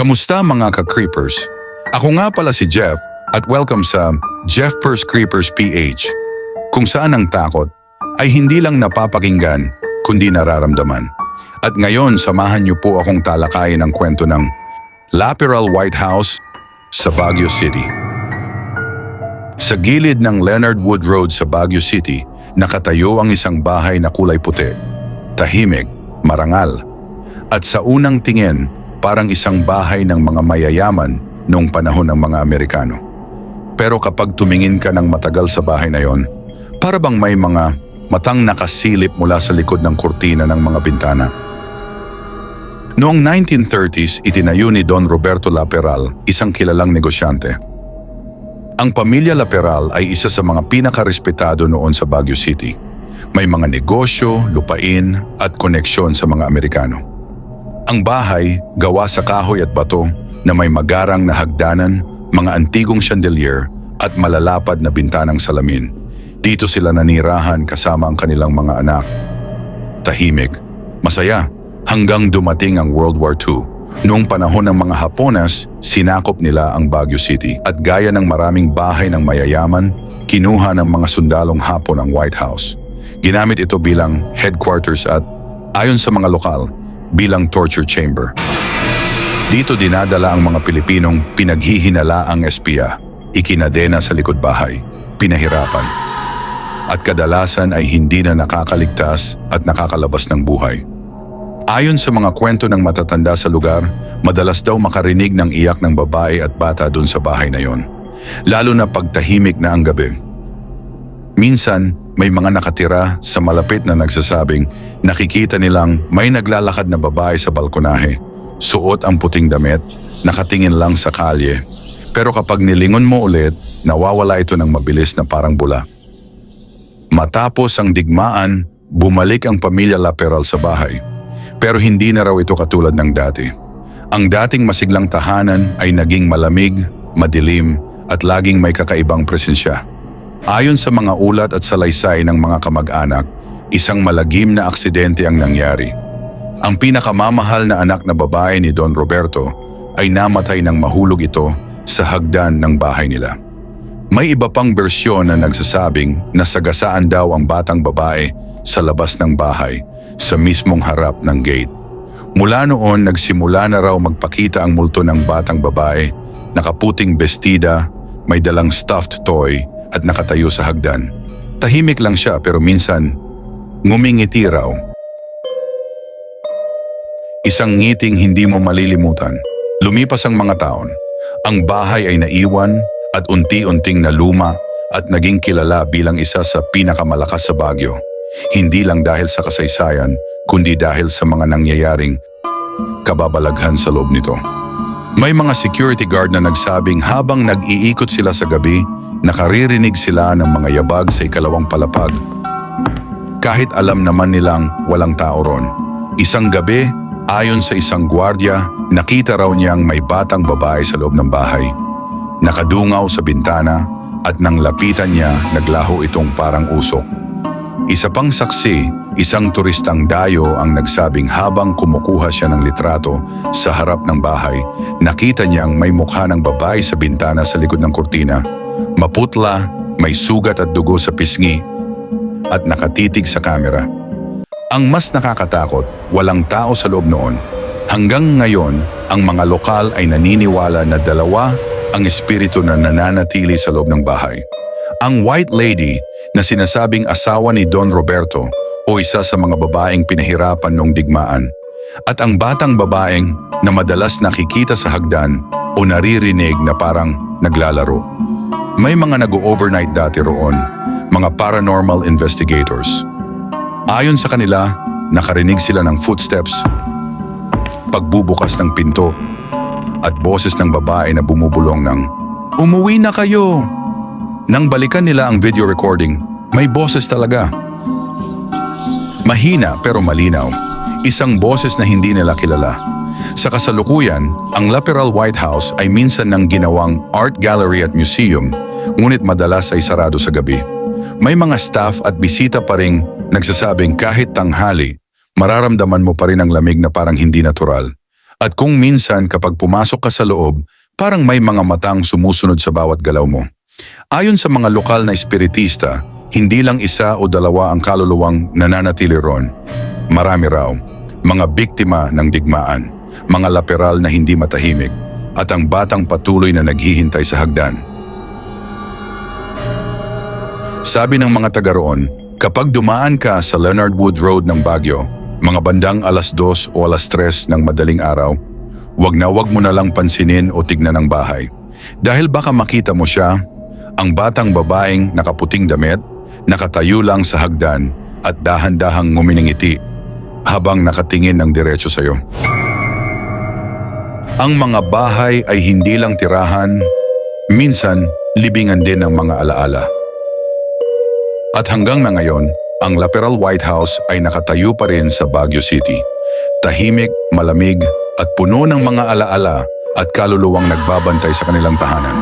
Kamusta mga ka-creepers? Ako nga pala si Jeff at welcome sa Jeff Pers Creepers PH kung saan ang takot ay hindi lang napapakinggan kundi nararamdaman. At ngayon samahan niyo po akong talakayin ang kwento ng Laperal White House sa Baguio City. Sa gilid ng Leonard Wood Road sa Baguio City, nakatayo ang isang bahay na kulay puti, tahimik, marangal, at sa unang tingin parang isang bahay ng mga mayayaman noong panahon ng mga Amerikano. Pero kapag tumingin ka ng matagal sa bahay na yon, para bang may mga matang nakasilip mula sa likod ng kurtina ng mga bintana. Noong 1930s, itinayo ni Don Roberto Laperal, isang kilalang negosyante. Ang pamilya Laperal ay isa sa mga pinakarespetado noon sa Baguio City. May mga negosyo, lupain at koneksyon sa mga Amerikano. Ang bahay, gawa sa kahoy at bato na may magarang na hagdanan, mga antigong chandelier at malalapad na bintanang salamin. Dito sila nanirahan kasama ang kanilang mga anak. Tahimik, masaya, hanggang dumating ang World War II. Noong panahon ng mga Haponas, sinakop nila ang Baguio City at gaya ng maraming bahay ng mayayaman, kinuha ng mga sundalong Hapon ang White House. Ginamit ito bilang headquarters at, ayon sa mga lokal, bilang torture chamber. Dito dinadala ang mga Pilipinong pinaghihinala ang espiya, ikinadena sa likod bahay, pinahirapan. At kadalasan ay hindi na nakakaligtas at nakakalabas ng buhay. Ayon sa mga kwento ng matatanda sa lugar, madalas daw makarinig ng iyak ng babae at bata doon sa bahay na yon. Lalo na pagtahimik na ang gabi. Minsan, may mga nakatira sa malapit na nagsasabing nakikita nilang may naglalakad na babae sa balkonahe. Suot ang puting damit, nakatingin lang sa kalye. Pero kapag nilingon mo ulit, nawawala ito ng mabilis na parang bula. Matapos ang digmaan, bumalik ang pamilya Laperal sa bahay. Pero hindi na raw ito katulad ng dati. Ang dating masiglang tahanan ay naging malamig, madilim at laging may kakaibang presensya. Ayon sa mga ulat at salaysay ng mga kamag-anak, isang malagim na aksidente ang nangyari. Ang pinakamamahal na anak na babae ni Don Roberto ay namatay ng mahulog ito sa hagdan ng bahay nila. May iba pang bersyon na nagsasabing nasagasaan daw ang batang babae sa labas ng bahay sa mismong harap ng gate. Mula noon nagsimula na raw magpakita ang multo ng batang babae, nakaputing bestida, may dalang stuffed toy at nakatayo sa hagdan. Tahimik lang siya pero minsan ngumingiti raw. Isang ngiting hindi mo malilimutan. Lumipas ang mga taon. Ang bahay ay naiwan at unti-unting naluma at naging kilala bilang isa sa pinakamalakas sa Baguio. Hindi lang dahil sa kasaysayan, kundi dahil sa mga nangyayaring kababalaghan sa loob nito. May mga security guard na nagsabing habang nag-iikot sila sa gabi, nakaririnig sila ng mga yabag sa ikalawang palapag. Kahit alam naman nilang walang tao ron. Isang gabi, ayon sa isang gwardya, nakita raw niyang may batang babae sa loob ng bahay. Nakadungaw sa bintana at nang lapitan niya, naglaho itong parang usok. Isa pang saksi, isang turistang dayo ang nagsabing habang kumukuha siya ng litrato sa harap ng bahay, nakita niyang may mukha ng babae sa bintana sa likod ng kurtina. Maputla, may sugat at dugo sa pisngi at nakatitig sa kamera. Ang mas nakakatakot, walang tao sa loob noon. Hanggang ngayon, ang mga lokal ay naniniwala na dalawa ang espiritu na nananatili sa loob ng bahay. Ang White Lady na sinasabing asawa ni Don Roberto o isa sa mga babaeng pinahirapan noong digmaan at ang batang babaeng na madalas nakikita sa hagdan o naririnig na parang naglalaro. May mga nag-overnight dati roon, mga paranormal investigators. Ayon sa kanila, nakarinig sila ng footsteps, pagbubukas ng pinto, at boses ng babae na bumubulong ng, Umuwi na kayo! Nang balikan nila ang video recording, may boses talaga. Mahina pero malinaw. Isang boses na hindi nila kilala. Sa kasalukuyan, ang Laperal White House ay minsan nang ginawang art gallery at museum, ngunit madalas ay sarado sa gabi. May mga staff at bisita pa ring nagsasabing kahit tanghali, mararamdaman mo pa rin ang lamig na parang hindi natural. At kung minsan kapag pumasok ka sa loob, parang may mga matang sumusunod sa bawat galaw mo. Ayon sa mga lokal na espiritista, hindi lang isa o dalawa ang kaluluwang nananatili ron. Marami raw, mga biktima ng digmaan, mga laperal na hindi matahimik, at ang batang patuloy na naghihintay sa hagdan. Sabi ng mga taga roon, kapag dumaan ka sa Leonard Wood Road ng Baguio, mga bandang alas dos o alas tres ng madaling araw, wag na wag mo na lang pansinin o tignan ang bahay. Dahil baka makita mo siya, ang batang babaeng nakaputing damit, nakatayo lang sa hagdan at dahan-dahang nguminingiti habang nakatingin ng diretso sa iyo. Ang mga bahay ay hindi lang tirahan, minsan libingan din ng mga alaala. At hanggang na ngayon, ang Laperal White House ay nakatayo pa rin sa Baguio City. Tahimik, malamig, at puno ng mga alaala at kaluluwang nagbabantay sa kanilang tahanan.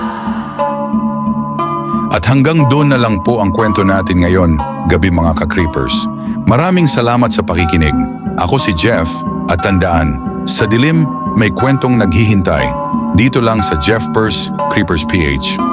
At hanggang doon na lang po ang kwento natin ngayon, gabi mga ka-creepers. Maraming salamat sa pakikinig. Ako si Jeff at tandaan, sa dilim may kwentong naghihintay dito lang sa Jeff Purse Creepers PH.